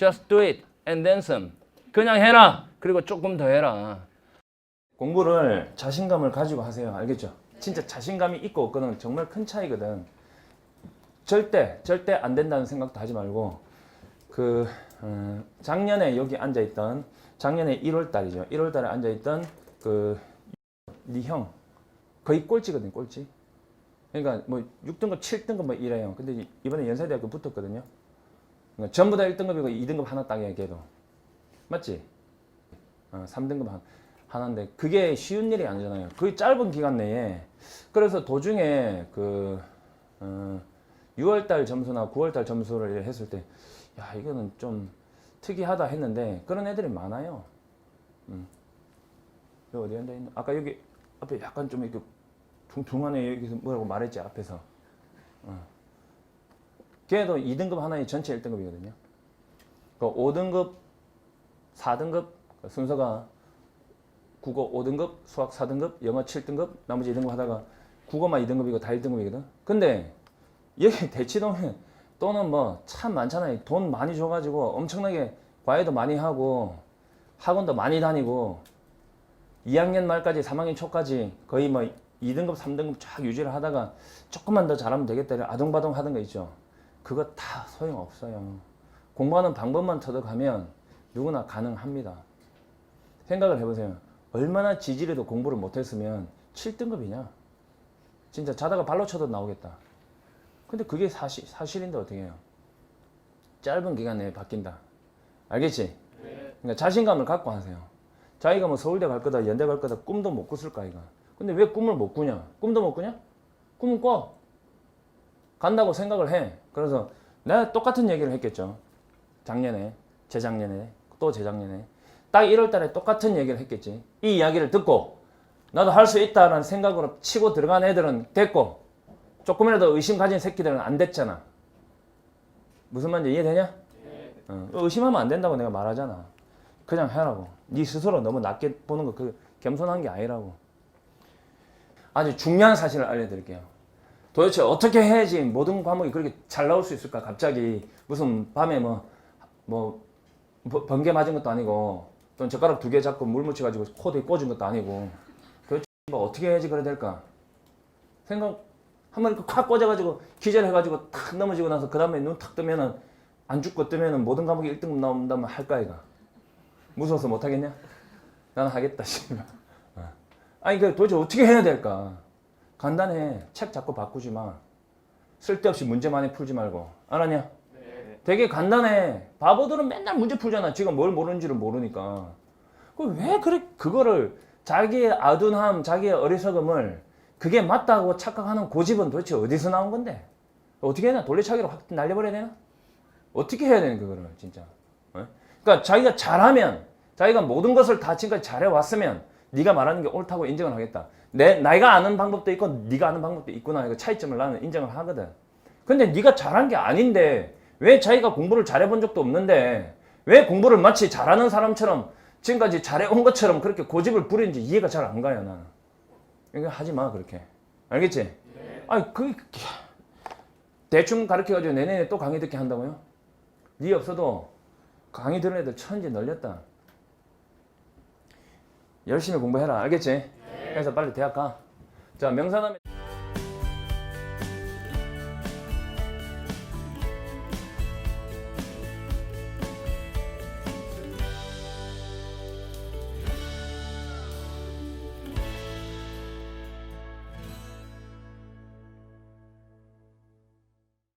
Just do it and then some. 그냥 해라. 그리고 조금 더 해라. 공부를 자신감을 가지고 하세요. 알겠죠? 진짜 자신감이 있고 없고는 정말 큰 차이거든. 절대 절대 안 된다는 생각도 하지 말고 그 음, 작년에 여기 앉아 있던 작년에 1월 달이죠. 1월 달에 앉아 있던 그네 형 거의 꼴찌거든, 꼴찌. 그러니까 뭐 6등급, 7등급 뭐 이래요. 근데 이번에 연세대학교 붙었거든요. 그러니까 전부 다 1등급이고 2등급 하나 땅이야, 걔도. 맞지? 어, 3등급 한, 하나인데 그게 쉬운 일이 아니잖아요. 그 짧은 기간 내에 그래서 도중에 그 어, 6월달 점수나 9월달 점수를 했을 때 야 이거는 좀 특이하다 했는데 그런 애들이 많아요. 음. 여기 어디 앉아 있나? 아까 여기 앞에 약간 좀 이렇게 둥둥한 애 여기서 뭐라고 말했지 앞에서. 어. 걔도 2등급 하나에 전체 1등급이거든요. 그 5등급, 4등급 순서가 국어 5등급, 수학 4등급, 영어 7등급, 나머지 2등급 하다가 국어만 2등급이고 다 1등급이거든. 근데 여기 대치동에 또는 뭐 참 많잖아요. 돈 많이 줘가지고 엄청나게 과외도 많이 하고 학원도 많이 다니고 2학년 말까지 3학년 초까지 거의 뭐 2등급, 3등급 쫙 유지를 하다가 조금만 더 잘하면 되겠다 아동바동 하던 거 있죠. 그거 다 소용없어요. 공부하는 방법만 터득하면 누구나 가능합니다. 생각을 해보세요. 얼마나 지질에도 공부를 못했으면 7등급이냐? 진짜 자다가 발로 쳐도 나오겠다. 근데 그게 사실, 사실인데 어떻게 해요? 짧은 기간 내에 바뀐다. 알겠지? 그러니까 자신감을 갖고 하세요. 자기가 뭐 서울대 갈 거다, 연대 갈 거다, 꿈도 못 꿨을 거 아이가. 근데 왜 꿈을 못 꾸냐? 꿈도 못 꾸냐? 꿈은 꿔. 간다고 생각을 해. 그래서 내가 똑같은 얘기를 했겠죠. 작년에, 재작년에, 또 재작년에. 딱 1월 달에 똑같은 얘기를 했겠지. 이 이야기를 듣고 나도 할 수 있다는 생각으로 치고 들어간 애들은 됐고 조금이라도 의심 가진 새끼들은 안 됐잖아. 무슨 말인지 이해되냐? 어, 의심하면 안 된다고 내가 말하잖아. 그냥 해라고. 네 스스로 너무 낮게 보는 거 그 겸손한 게 아니라고. 아주 중요한 사실을 알려드릴게요. 도대체 어떻게 해야지 모든 과목이 그렇게 잘 나올 수 있을까? 갑자기 무슨 밤에 뭐, 뭐, 버- 번개 맞은 것도 아니고, 또는 젓가락 두 개 잡고 물 묻혀가지고 코드에 꽂은 것도 아니고, 도대체 뭐 어떻게 해야지 그래 될까? 생각, 한번 이렇게 콱 꽂아가지고 기절 해가지고 탁 넘어지고 나서 그 다음에 눈 탁 뜨면은 안 죽고 뜨면은 모든 과목이 1등급 나온다면 할까, 이가? 무서워서 못하겠냐? 나는 하겠다, 씨발. 어. 아니, 그 도대체 어떻게 해야 될까? 간단해. 책 자꾸 바꾸지 마. 쓸데없이 문제 많이 풀지 말고. 알았냐? 되게 간단해. 바보들은 맨날 문제 풀잖아. 지가 뭘 모르는지를 모르니까. 그왜 그래, 그거를 자기의 아둔함, 자기의 어리석음을 그게 맞다고 착각하는 고집은 도대체 어디서 나온 건데? 어떻게 해야 되나? 돌려차기로 확 날려버려야 되나? 어떻게 해야 되는 그거를, 진짜. 어? 그러니까 자기가 잘하면, 자기가 모든 것을 다 지금까지 잘해왔으면 네가 말하는 게 옳다고 인정을 하겠다. 내 내가 아는 방법도 있고 네가 아는 방법도 있구나. 이거 차이점을 나는 인정을 하거든. 근데 네가 잘한 게 아닌데 왜 자기가 공부를 잘해본 적도 없는데 왜 공부를 마치 잘하는 사람처럼 지금까지 잘해온 것처럼 그렇게 고집을 부리는지 이해가 잘 안 가요 나는. 이거 하지 마 그렇게. 알겠지? 아니 그 대충 가르쳐가지고 내년에 또 강의 듣게 한다고요? 네 없어도 강의 들은 애들 천지 널렸다. 열심히 공부해라. 알겠지? 그래서 빨리 대학 가. 자, 명산하면